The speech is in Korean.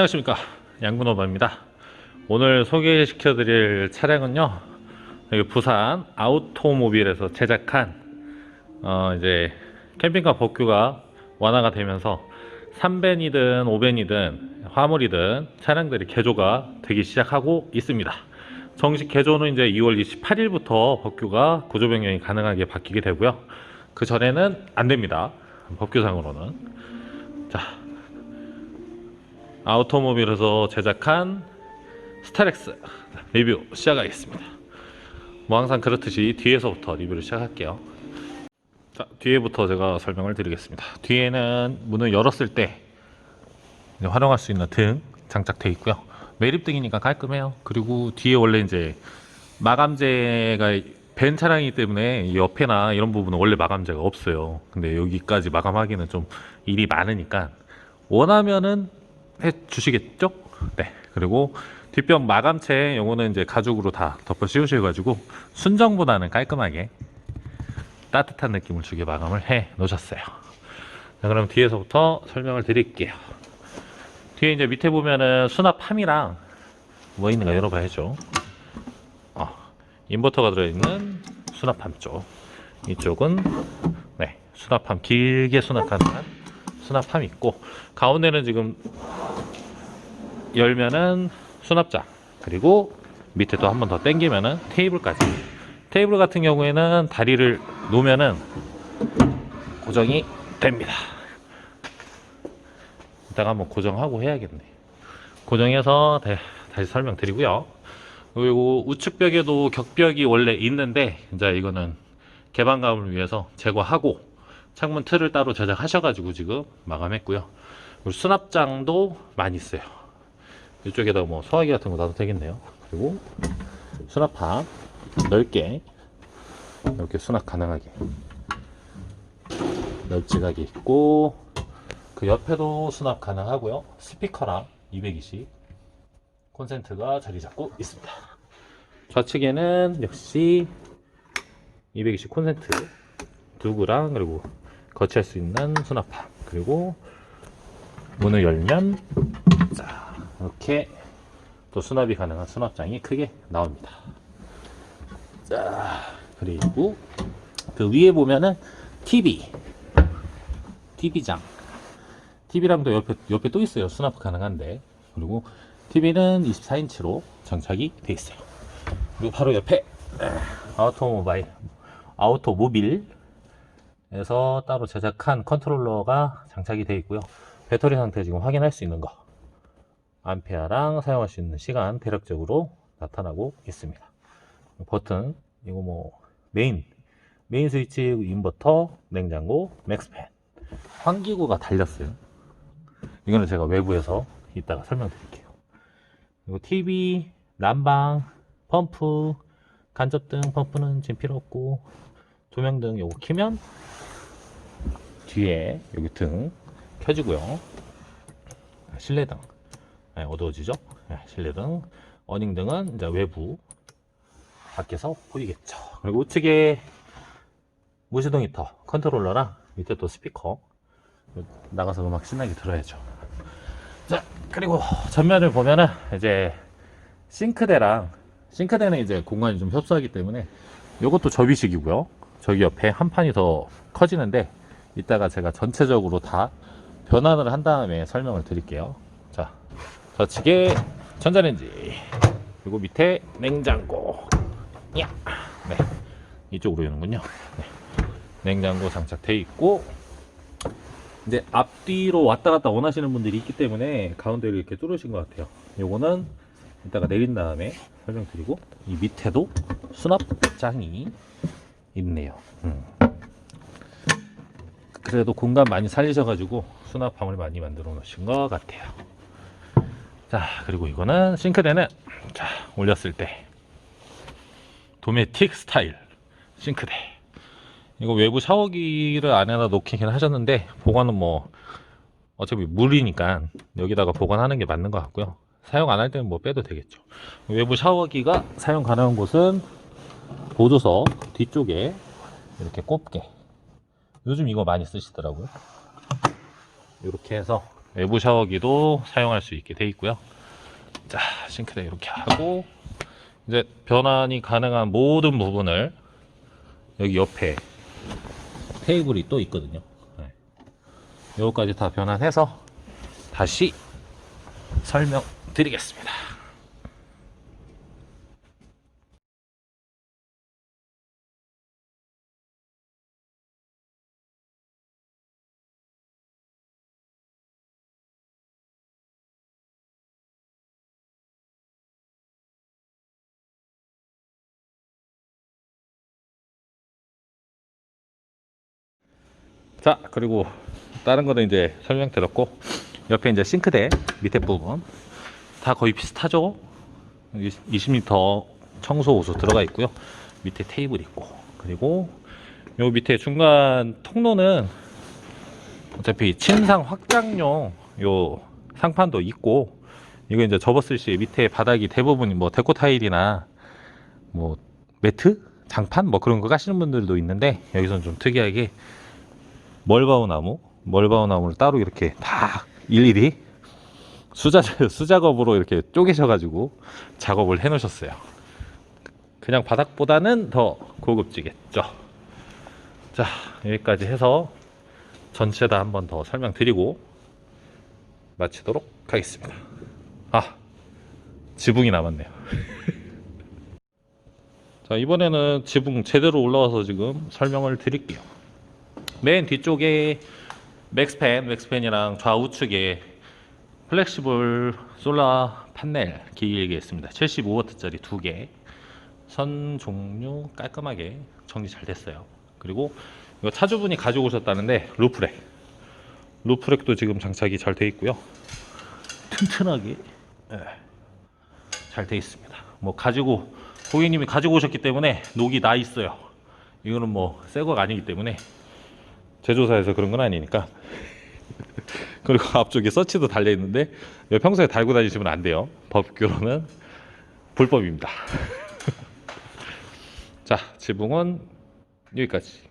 안녕하십니까. 양군오바입니다. 오늘 소개시켜 드릴 차량은요 여기 부산 아우토모빌에서 제작한 어 이제 캠핑카 복규가 완화가 되면서 3벤이든 5벤이든 화물이든 차량들이 개조가 되기 시작하고 있습니다. 정식 개조는 이제 2월 28일부터 법규가 구조 변경이 가능하게 바뀌게 되고요. 그 전에는 안 됩니다. 법규상으로는. 자 아우토모빌에서 제작한 스타렉스 리뷰 시작하겠습니다. 뭐 항상 그렇듯이 뒤에서부터 리뷰를 시작할게요. 자, 뒤에부터 제가 설명을 드리겠습니다. 뒤에는 문을 열었을 때 활용할 수 있는 등 장착되어 있고요. 매립등이니까 깔끔해요. 그리고 뒤에 원래 이제 마감재가 벤 차량이기 때문에 이 옆에나 이런 부분은 원래 마감재가 없어요. 근데 여기까지 마감하기는 좀 일이 많으니까 원하면은 해 주시겠죠? 네. 그리고 뒷벽 마감체 요거는 이제 가죽으로 다 덮어 씌우셔 가지고 순정보다는 깔끔하게 따뜻한 느낌을 주게 마감을 해 놓으셨어요. 자, 그럼 뒤에서부터 설명을 드릴게요. 뒤에 이제 밑에 보면은 수납함이랑 뭐 있는가 열어봐야죠. 어, 인버터가 들어있는 수납함 쪽. 이쪽은 네 수납함 길게 수납하는 수납함 있고 가운데는 지금 열면은 수납장 그리고 밑에 또 한 번 더 당기면은 테이블까지. 테이블 같은 경우에는 다리를 놓으면은 고정이 됩니다. 이따가 한번 고정하고 해야겠네. 고정해서 다- 다시 설명드리고요. 그리고 우측벽에도 격벽이 원래 있는데 이제 이거는 개방감을 위해서 제거하고 창문 틀을 따로 제작하셔가지고 지금 마감했고요 그리고 수납장도 많이 있어요 이쪽에다 뭐 소화기 같은 거 놔도 되겠네요. 그리고 수납함 넓게 이렇게 수납 가능하게 널찍하게 있고 그 옆에도 수납 가능하고요. 스피커랑 220 콘센트가 자리 잡고 있습니다. 좌측에는 역시 220 콘센트 두 구랑 그리고 거치할 수 있는 수납함 그리고 문을 열면 자 이렇게 또 수납이 가능한 수납장이 크게 나옵니다. 자, 그리고 그 위에 보면은 TV, TV장, TV랑도 옆에 옆에 또 있어요. 수납 가능한데 그리고 TV는 24인치로 장착이 돼 있어요. 그리고 바로 옆에 아우토모바일, 아우토모빌 에서 따로 제작한 컨트롤러가 장착이 돼 있고요. 배터리 상태 지금 확인할 수 있는 거. 암페어랑 사용할 수 있는 시간 대략적으로 나타나고 있습니다. 버튼 이거 뭐 메인 메인 스위치 인버터 냉장고 맥스팬 환기구가 달렸어요. 이거는 제가 외부에서 이따가 설명드릴게요. 그리고 TV 난방 펌프 간접등 펌프는 지금 필요 없고 조명등 요거 키면 뒤에 여기 등 켜지고요. 실내등 네, 어두워지죠? 네, 실내등, 어닝등은 이제 외부 밖에서 보이겠죠. 그리고 우측에 무시동 히터 컨트롤러랑 밑에 또 스피커 나가서 음악 신나게 들어야죠. 자 그리고 전면을 보면은 이제 싱크대랑 싱크대는 이제 공간이 좀 협소하기 때문에 이것도 접이식이고요. 저기 옆에 한 판이 더 커지는데 이따가 제가 전체적으로 다 변환을 한 다음에 설명을 드릴게요. 자 좌측에 전자레인지 그리고 밑에 냉장고 야. 네 이쪽으로 오는군요 네. 냉장고 장착돼 있고 이제 앞뒤로 왔다 갔다 원하시는 분들이 있기 때문에 가운데를 이렇게 뚫으신 것 같아요 요거는 이따가 내린 다음에 설명드리고 이 밑에도 수납장이 있네요. 음. 그래도 공간 많이 살리셔가지고 수납함을 많이 만들어 놓으신 것 같아요. 자 그리고 이거는 싱크대는 자 올렸을 때 도메틱 스타일 싱크대. 이거 외부 샤워기를 안에다 놓긴 하셨는데 보관은 뭐 어차피 물이니까 여기다가 보관하는 게 맞는 것 같고요. 사용 안 할 때는 뭐 빼도 되겠죠. 외부 샤워기가 사용 가능한 곳은 보조석 뒤쪽에 이렇게 꼽게 요즘 이거 많이 쓰시더라고요 이렇게 해서 외부 샤워기도 사용할 수 있게 돼 있고요. 자, 싱크대 이렇게 하고 이제 변환이 가능한 모든 부분을 여기 옆에 테이블이 또 있거든요. 네. 요거까지 다 변환해서 다시 설명드리겠습니다. 자 그리고 다른 거는 이제 설명 드렸고 옆에 이제 싱크대 밑에 부분. 다 거의 비슷하죠? 20리터 청소 호수 들어가 있고요. 밑에 테이블 있고. 그리고 요 밑에 중간 통로는 어차피 침상 확장용 요 상판도 있고 이거 이제 접었을 시 밑에 바닥이 대부분 뭐 데코 타일이나 뭐 매트? 장판? 뭐 그런 거 까시는 분들도 있는데 여기서는 좀 특이하게 멀바우 나무, 멀바우 나무를 따로 이렇게 다 일일이 수작 수작업으로 이렇게 쪼개셔가지고 작업을 해놓으셨어요. 그냥 바닥보다는 더 고급지겠죠. 자 여기까지 해서 전체 다 한번 더 설명드리고 마치도록 하겠습니다. 아 지붕이 남았네요. 자 이번에는 지붕 제대로 올라와서 지금 설명을 드릴게요. 맨 뒤쪽에 맥스팬, 맥스팬이랑 좌우측에 플렉시블 솔라 판넬 길게 있습니다. 75W짜리 두 개. 선 종류 깔끔하게 정리 잘 됐어요. 그리고 이거 차주분이 가지고 오셨다는데 루프렉. 루프렉도 지금 장착이 잘 돼 있고요. 튼튼하게 예, 잘돼 있습니다. 뭐 가지고 고객님이 가지고 오셨기 때문에 녹이 나 있어요. 이거는 뭐 새 거가 아니기 때문에 제조사에서 그런 건 아니니까. 그리고 앞쪽에 서치도 달려 있는데 평소에 달고 다니시면 안 돼요. 법규로는 불법입니다. 자, 지붕은 여기까지.